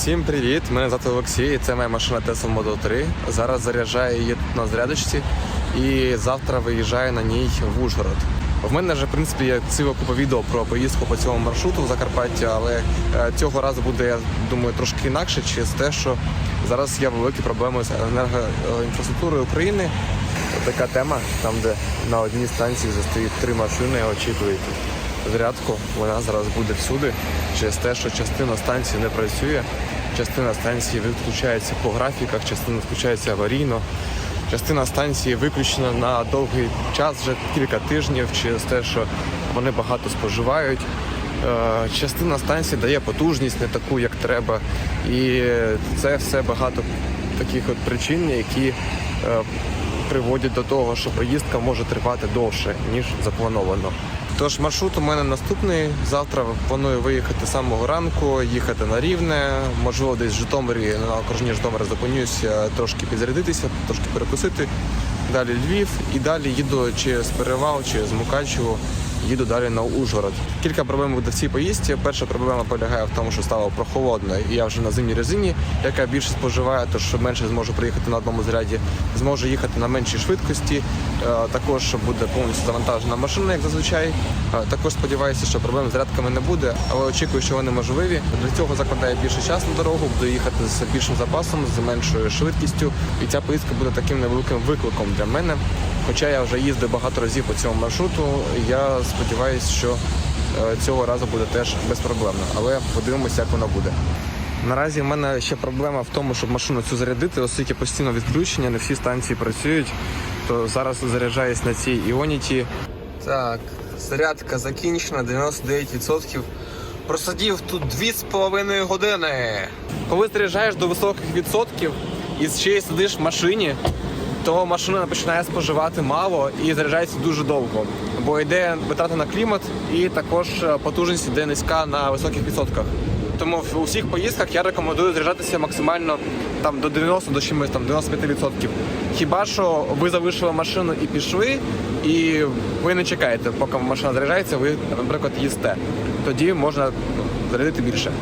Всім привіт! Мене звати Олексій. Це моя машина Tesla Model 3. Зараз заряджаю її на зарядочці і завтра виїжджаю на ній в Ужгород. В мене вже в принципі є ціла купа відео про поїздку по цьому маршруту в Закарпаття, але е, цього разу буде, я думаю, трошки інакше через те, що зараз є великі проблеми з енергоінфраструктурою України. Така тема, там, де на одній станції застоїть три машини, очікують зарядку. Вона зараз буде всюди через те, що частина станції не працює, частина станції відключається по графіках, частина відключається аварійно. Частина станції виключена на довгий час, вже кілька тижнів, через те, що вони багато споживають. Е, Частина станції дає потужність не таку, як треба. І це все багато таких от причин, які е, приводять до того, що поїздка може тривати довше, ніж заплановано. Тож маршрут у мене наступний. Завтра планую виїхати з самого ранку, їхати на рівне, можливо, десь в Житомирі на окружні Житомира зупинюся, трошки підзарядитися, трошки перекусити. Далі Львів і далі їду через перевал, через Мукачево, їду далі на Ужгород. Кілька проблем буде в цій поїздці. Перша проблема полягає в тому, що стало прохолодно, і я вже на зимній резині, яка більше споживає, тож менше зможу приїхати на одному заряді, зможу їхати на меншій швидкості. Е, Також буде повністю завантажена машина, як зазвичай. Е, Також сподіваюся, що проблем з зарядками не буде, але очікую, що вони можливі. Для цього закладає більше часу на дорогу, буду їхати з більшим запасом, з меншою швидкістю. І ця поїздка буде таким невеликим викликом для мене. Хоча я вже їздив багато разів по цьому маршруту, я сподіваюся, що е, цього разу буде теж безпроблемно. Але подивимося, як воно буде. Наразі в мене ще проблема в тому, щоб машину цю зарядити, оскільки постійно відключення, не всі станції працюють. То зараз заряджаюсь на цій іоніті. Так, зарядка закінчена, 99%. Просидів тут 2,5 години. Коли заряджаєш до високих відсотків і ще й сидиш в машині, то машина починає споживати мало і заряджається дуже довго. Бо йде витрата на клімат і також е, потужність йде низька на високих відсотках. Тому в усіх поїздках я рекомендую заряджатися максимально там до 90 до чимось там 95%. Хіба що ви залишили машину і пішли, і ви не чекаєте, поки машина заряджається, ви, наприклад, їсте. Тоді можна зарядити більше.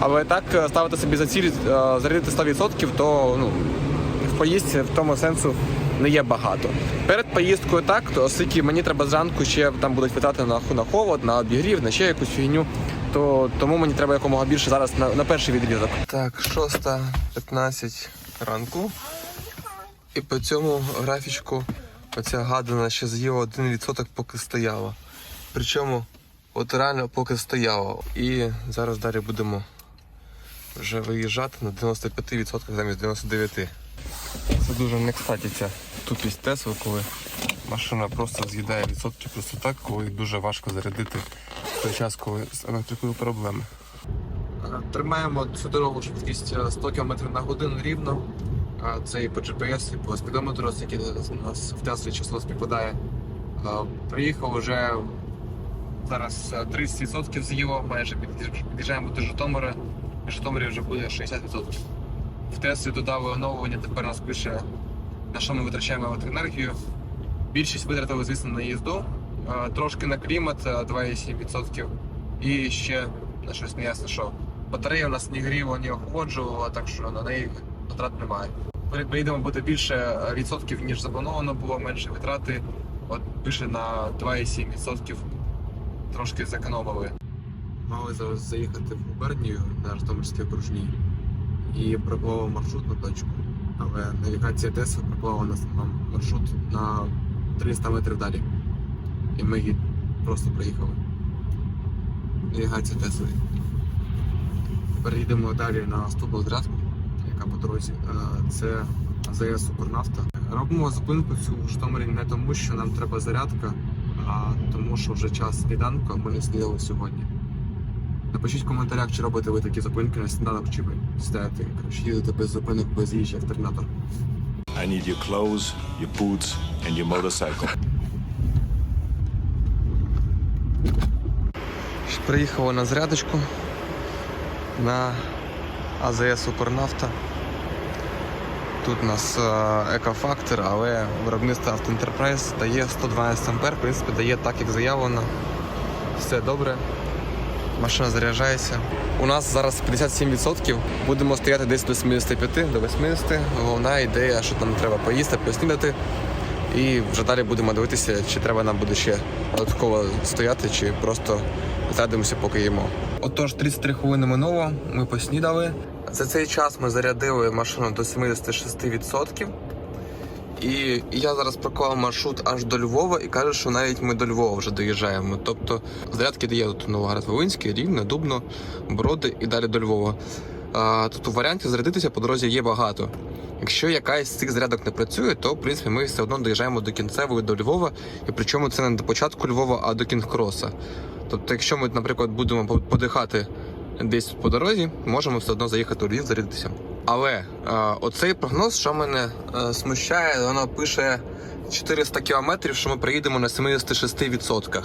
Але так е, ставити собі за ціль е, зарядити 100%, то ну, в поїздці в тому сенсу не є багато. Перед поїздкою так, то оскільки мені треба зранку ще там будуть витрати на, на холод, на обігрів, на ще якусь фігню, то тому мені треба якомога більше зараз на, на перший відрізок. Так, 6.15 ранку. І по цьому графічку оця гадана ще з'їла 1% поки стояла. Причому от реально поки стояла. І зараз далі будемо вже виїжджати на 95% замість 99%. Це дуже не кстати ця тупість Тесли, коли машина просто з'їдає відсотки просто так, коли дуже важко зарядити в той час, коли з електрикою проблеми. Тримаємо цю дорогу швидкість е, 100 км на годину рівно. Це і по GPS, і по спідометру, який у нас в Теслі число співпадає. Е, Приїхав вже зараз е, 30% з'їло, майже під'їжджаємо до Житомира. В Житомирі вже буде 60%. В Теслі додали оновлення, тепер нас пише, на що ми витрачаємо електроенергію. Більшість витратили, звісно, на їзду, е, трошки на клімат е, 2,7%. І ще на щось не ясно, що батарея у нас не гріла, не охолоджувала, так що на неї витрат немає. При- Приїдемо буде більше е, відсотків, ніж заплановано було, менше витрати. От пише на 2,7% трошки зекономили. Мали зараз заїхати в губернію на Житомирській окружній і проклав маршрут на точку. Але навігація Тесла проклала нас нам маршрут на 300 метрів далі. І ми її просто приїхали. Навігація Тесли. Тепер їдемо далі на наступну зарядку, яка по дорозі. Е, Це АЗС Укрнафта. Робимо зупинку цю в Житомирі не тому, що нам треба зарядка, а тому, що вже час сніданку, а ми не снідали сьогодні. Напишіть в коментарях, чи робите ви такі зупинки на сніданок, чи ви стоїте, коротше, їдете без зупинок, без їжі, як термінатор. I need your clothes, your boots, and your motorcycle. Приїхали на зарядочку на АЗС Укрнафта. Тут у нас е, екофактор, але виробництво Автоентерпрайз дає 112 ампер, в принципі, дає так, як заявлено. Все добре. Машина заряджається. У нас зараз 57%. Будемо стояти десь до 75, до 80. Головна ідея, що нам треба поїсти, поснідати. І вже далі будемо дивитися, чи треба нам буде ще додатково стояти, чи просто зрадимося, поки їмо. Отож, 33 хвилини минуло, ми поснідали. За цей час ми зарядили машину до 76%. І я зараз проклав маршрут аж до Львова і каже, що навіть ми до Львова вже доїжджаємо. Тобто зарядки тут Новоград Волинський, Рівне, Дубно, Броди і далі до Львова. А, тобто варіантів зарядитися по дорозі є багато. Якщо якась з цих зарядок не працює, то в принципі ми все одно доїжджаємо до кінцевої до Львова, і причому це не до початку Львова, а до Кінгкроса. Тобто, якщо ми, наприклад, будемо подихати десь по дорозі, можемо все одно заїхати у Львів, зарядитися. Але е, оцей прогноз, що мене е, смущає, воно пише 400 кілометрів, що ми приїдемо на 76%.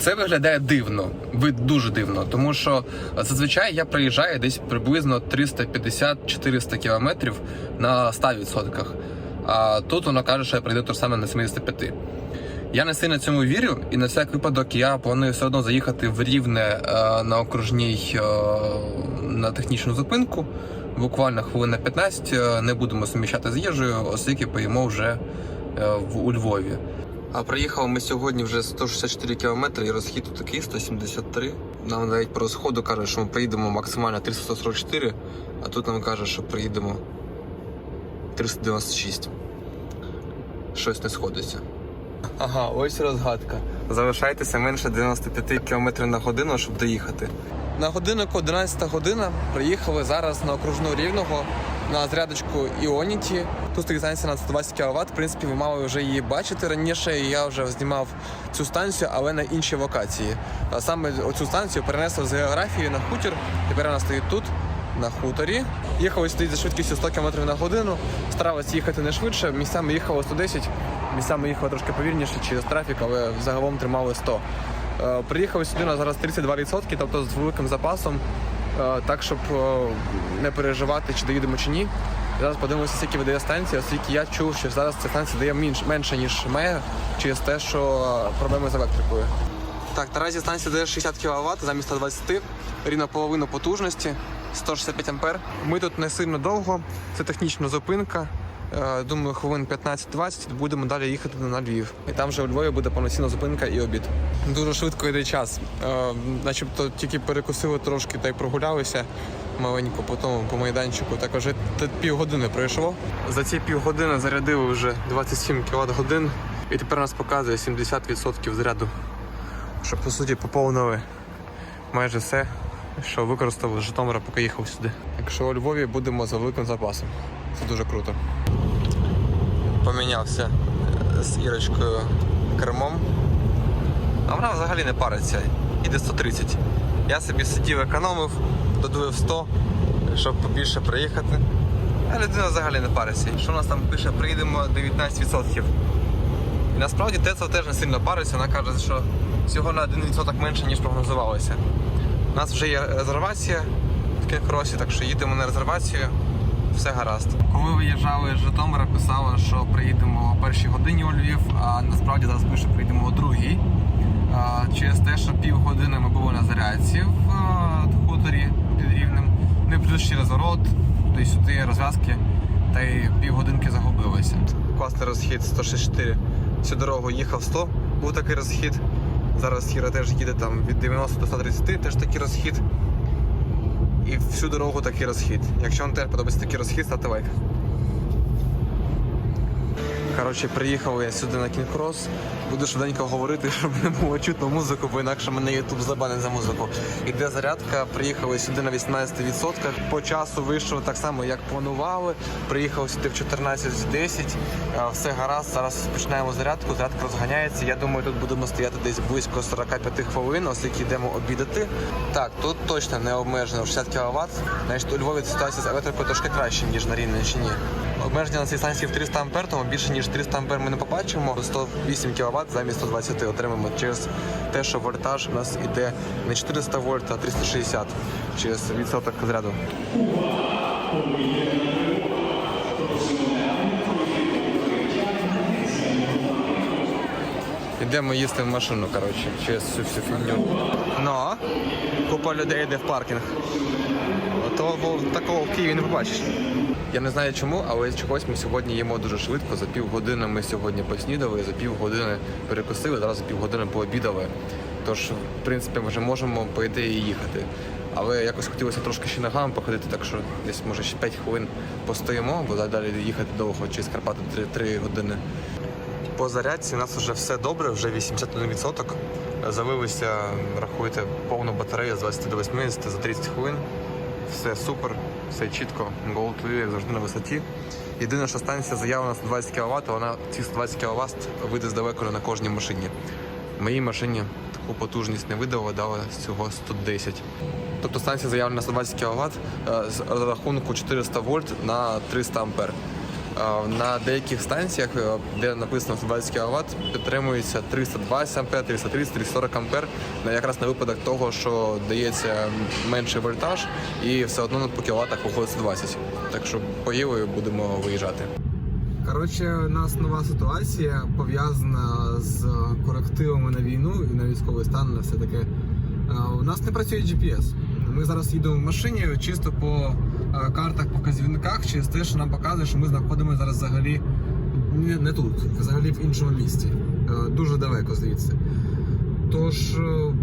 Це виглядає дивно, ви дуже дивно, тому що зазвичай я приїжджаю десь приблизно 350-400 кілометрів на 100%. А тут воно каже, що я прийду те саме на 75%. Я не сильно цьому вірю, і на всяк випадок я планую все одно заїхати в рівне е, на окружній на технічну зупинку. Буквально хвилин на 15 е, не будемо суміщати з їжею, оскільки поїмо вже е, в у Львові. А приїхали ми сьогодні вже 164 кілометри і розхід тут такий 173. Нам навіть по розходу каже, що ми приїдемо максимально 344, а тут нам каже, що приїдемо 396. Щось не сходиться. Ага, ось розгадка. Залишайтеся менше 95 км на годину, щоб доїхати. На годиннику 11 година приїхали зараз на окружну рівного на зарядочку Іоніті. Тут стоїть станція на 120 кВт. В принципі, ви мали вже її бачити раніше. і Я вже знімав цю станцію, але на іншій локації. Саме оцю станцію перенесли з географії на хутір. Тепер вона стоїть тут на хуторі. Їхали сюди за швидкістю 100 км на годину. Старалися їхати не швидше. Місцями їхало 110, місцями їхало трошки повільніше через трафік, але загалом тримали 100. Е, Приїхали сюди на зараз 32%, тобто з великим запасом, е, так щоб е, не переживати, чи доїдемо чи ні. Зараз подивимося, скільки видає станція, оскільки я чув, що зараз ця станція дає менш, менше, ніж має, через те, що проблеми з електрикою. Так, наразі станція дає 60 кВт замість 120, рівно половину потужності, 165 ампер. Ми тут не сильно довго, це технічна зупинка. Е, Думаю, хвилин 15-20 будемо далі їхати на Львів. І там вже у Львові буде повноцінна зупинка і обід. Дуже швидко йде час. Е, Начебто тільки перекусили трошки та й прогулялися маленько по тому по майданчику. Так вже півгодини пройшло. За ці півгодини зарядили вже 27 кВт годин. І тепер нас показує 70% заряду що по суті поповнили майже все, що використав з Житомира, поки їхав сюди. Якщо у Львові будемо за великим запасом. Це дуже круто. Помінявся е, з Ірочкою кермом. А вона взагалі не париться. Іде 130. Я собі сидів, економив, додув 100, щоб побільше приїхати. А людина взагалі не париться. Що у нас там пише, приїдемо 19%. І насправді Тесла теж не сильно париться, вона каже, що всього на 1% менше, ніж прогнозувалося. У нас вже є резервація в Кінкросі, так що їдемо на резервацію, все гаразд. Коли виїжджали з Житомира, писали, що приїдемо о першій годині у Львів, а насправді зараз пише, приїдемо о другій. Через те, що півгодини ми були на зарядці в хуторі під рівнем, і плюс ще розворот, туди сюди розв'язки, та й півгодинки загубилися. Класний розхід 164. Всю дорогу їхав 100, був такий розхід. Зараз Хіра теж їде там від 90 до 130, теж такий розхід. І всю дорогу такий розхід. Якщо вам теж подобається такий розхід, ставте лайк. Коротше, приїхав я сюди на кінкрос. Буду швиденько говорити, щоб не було чутно музику, бо інакше мене Ютуб забанить за музику. Іде зарядка, приїхали сюди на 18%. По часу вийшло так само, як планували. Приїхав сюди в 14.10. А, Все гаразд. Зараз починаємо зарядку. Зарядка розганяється. Я думаю, тут будемо стояти десь близько 45 хвилин, оскільки йдемо обідати. Так, тут точно не обмежено 60 кВт. Значить, у Львові ситуація з електрикою трошки краще, ніж на Рівненщині. Обмеження на цій станції в 300 ампер, тому більше ніж 300 ампер ми не побачимо. 108 кВт замість 120 отримаємо через те, що вольтаж у нас іде не 400 вольт, а 360 через відсоток заряду. Йдемо їсти в машину, коротше, через цю всю фігню. Ну, купа людей йде в паркінг. Того такого в Києві не побачиш. Я не знаю чому, але чогось ми сьогодні їмо дуже швидко. За півгодини ми сьогодні поснідали, за півгодини перекусили, зараз за півгодини пообідали. Тож, в принципі, ми вже можемо по ідеї їхати. Але якось хотілося трошки ще ногами походити, так що десь може ще 5 хвилин постоїмо, бо далі їхати довго через Карпати 3, 3 години. По зарядці у нас вже все добре, вже 81%. Залилися, рахуйте, повну батарею з 20 до 80 за 30 хвилин. Все супер, все чітко, Gold як завжди на висоті. Єдине, що станція заявлена на 120 кВт, вона ці 120 кВт вийде з не на кожній машині. В моїй машині таку потужність не видала, дала всього 110. Тобто станція заявлена на 120 кВт з рахунку 400 вольт на 300 ампер. На деяких станціях, е, де написано 120 кВт, підтримується 320 ампер, 330, 340 ампер, якраз на випадок того, що дається менший вольтаж, і все одно по кіловатах виходить 120. Так що поїли будемо виїжджати. Коротше, у нас нова ситуація пов'язана з корективами на війну і на військовий стан, на все таке. У нас не працює GPS. Ми зараз їдемо в машині чисто по е, картах, показівниках, через те, що нам показує, що ми знаходимося зараз взагалі не, тут, взагалі в іншому місті. Е, Дуже далеко звідси. Тож е,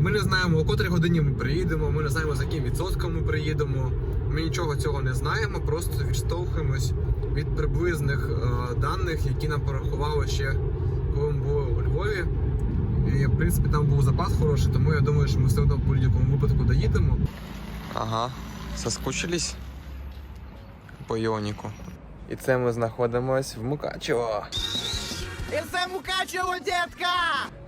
ми не знаємо, о котрій годині ми приїдемо, ми не знаємо, за яким відсотком ми приїдемо. Ми нічого цього не знаємо, просто відштовхуємось від приблизних даних, які нам порахували ще, коли ми були у Львові. І, в принципі, там був запас хороший, тому я думаю, що ми все одно в будь-якому випадку доїдемо. Ага, соскучились по Іоніку. І це ми знаходимось в Мукачево. І Це Мукачево, детка!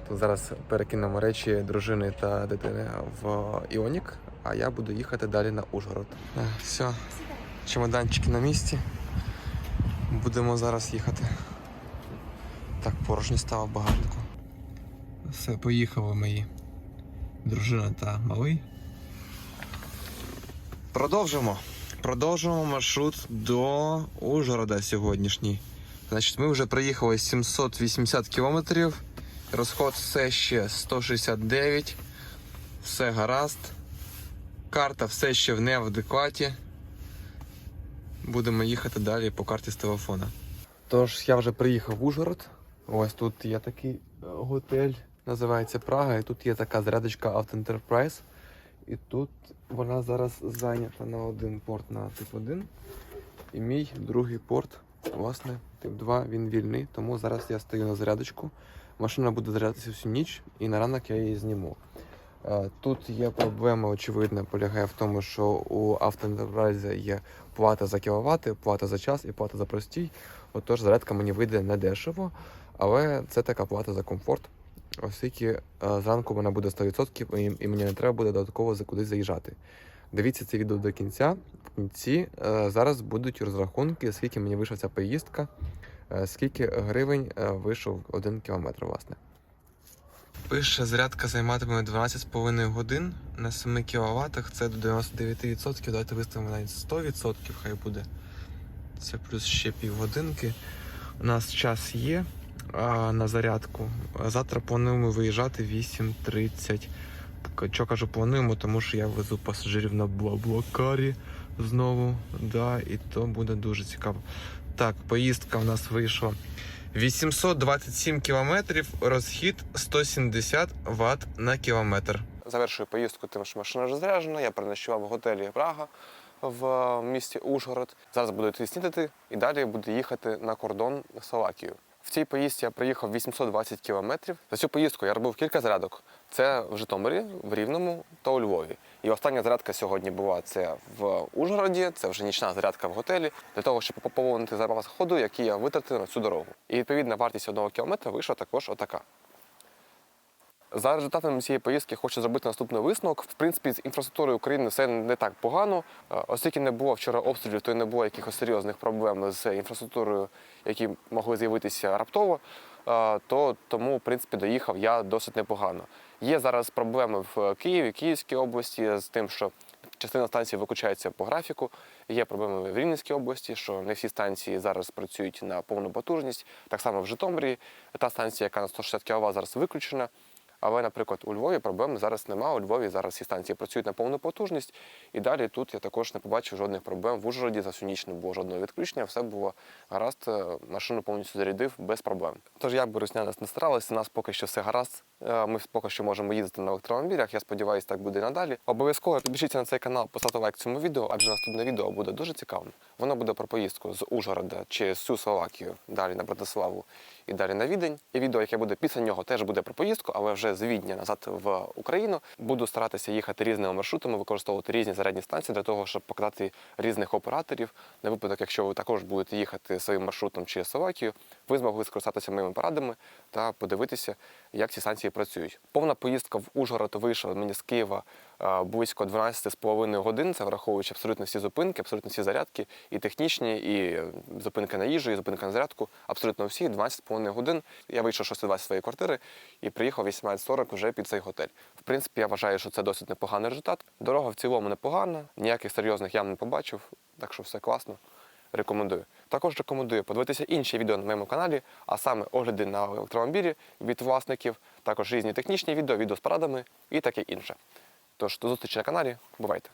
Тут зараз перекинемо речі дружини та дитини в Іонік, а я буду їхати далі на Ужгород. Е, Все, чемоданчики на місці. Будемо зараз їхати. Так, порожньо стало в багажнику. Все, поїхали мої. Дружина та малий. Продовжимо. Продовжуємо маршрут до Ужгорода сьогоднішній. Значить, ми вже проїхали 780 кілометрів. Розход все ще 169. Все гаразд. Карта все ще в неадекваті. Будемо їхати далі по карті з телефона. Тож я вже приїхав в Ужгород. Ось тут є такий е, готель, називається Прага, і тут є така зарядочка Auto Enterprise. І тут вона зараз зайнята на один порт на тип 1. І мій другий порт, власне, тип 2, він вільний, тому зараз я стою на зарядочку. Машина буде зарядитися всю ніч, і на ранок я її зніму. Е, Тут є проблема, очевидно, полягає в тому, що у автоентерпрайзі є плата за кіловати, плата за час і плата за простій. Отож, зарядка мені вийде недешево, але це така плата за комфорт, оскільки е, зранку вона буде 100% і, мені не треба буде додатково за кудись заїжджати. Дивіться це відео до кінця. В кінці е, зараз будуть розрахунки, скільки мені вийшла ця поїздка, е, скільки гривень вийшов один кілометр, власне. Пише, зарядка займатиме 12,5 годин на 7 кВт, це до 99%. Давайте виставимо навіть 100%, хай буде. Це плюс ще півгодинки. У нас час є а, на зарядку. Завтра плануємо виїжджати 8.30. К- Що кажу, плануємо, тому що я везу пасажирів на Блаблакарі знову. Да, і то буде дуже цікаво. Так, поїздка у нас вийшла 827 кілометрів, розхід 170 Вт на кілометр. Завершую поїздку, тому що машина вже заряджена. Я переночував в готелі Прага в е, місті Ужгород. Зараз буду йти снідати і далі буду їхати на кордон Словакію. В цій поїздці я проїхав 820 кілометрів. За цю поїздку я робив кілька зарядок. Це в Житомирі, в Рівному та у Львові. І остання зарядка сьогодні була це в Ужгороді, це вже нічна зарядка в готелі, для того, щоб поповнити запас ходу, який я витратив на цю дорогу. І відповідна вартість одного кілометра вийшла також отака. За результатами цієї поїздки хочу зробити наступний висновок. В принципі, з інфраструктурою України все не так погано. Е, Оскільки не було вчора обстрілів, то й не було якихось серйозних проблем з інфраструктурою, які могли з'явитися раптово. е, То тому, в принципі, доїхав я досить непогано. Є зараз проблеми в Києві, Київській області з тим, що частина станцій виключається по графіку. Є проблеми в Рівненській області, що не всі станції зараз працюють на повну потужність. Так само в Житомирі та станція, яка на 160 кВт зараз виключена. Але, наприклад, у Львові проблем зараз немає. У Львові зараз всі станції працюють на повну потужність. І далі тут я також не побачив жодних проблем. В Ужгороді за всю ніч не було жодного відключення, все було гаразд, е, машину повністю зарядив без проблем. Тож як би русняни не старалися, у нас поки що все гаразд. Е, Ми поки що можемо їздити на електромобілях. Я сподіваюся, так буде і надалі. Обов'язково підпишіться на цей канал, поставте лайк цьому відео, адже наступне відео буде дуже цікавим. Воно буде про поїздку з Ужгорода через всю Словакію, далі на Братиславу і далі на Відень. І відео, яке буде після нього, теж буде про поїздку, але вже з Відня назад в Україну. Буду старатися їхати різними маршрутами, використовувати різні зарядні станції для того, щоб показати різних операторів. На випадок, якщо ви також будете їхати своїм маршрутом через Словакію, ви змогли скористатися моїми порадами та подивитися, як ці станції працюють. Повна поїздка в Ужгород вийшла мені з Києва близько 12,5 годин. Це враховуючи абсолютно всі зупинки, абсолютно всі зарядки, і технічні, і е, зупинки на їжу, і зупинка на зарядку. Абсолютно всі 12,5 годин. Я вийшов 6.20 з своєї квартири і приїхав 18.40 вже під цей готель. В принципі, я вважаю, що це досить непоганий результат. Дорога в цілому непогана, ніяких серйозних ям не побачив, так що все класно. Рекомендую. Також рекомендую подивитися інші відео на моєму каналі, а саме огляди на електромобілі від власників, також різні технічні відео, відео з порадами і таке інше. Тож до зустрічі на каналі. Бувайте!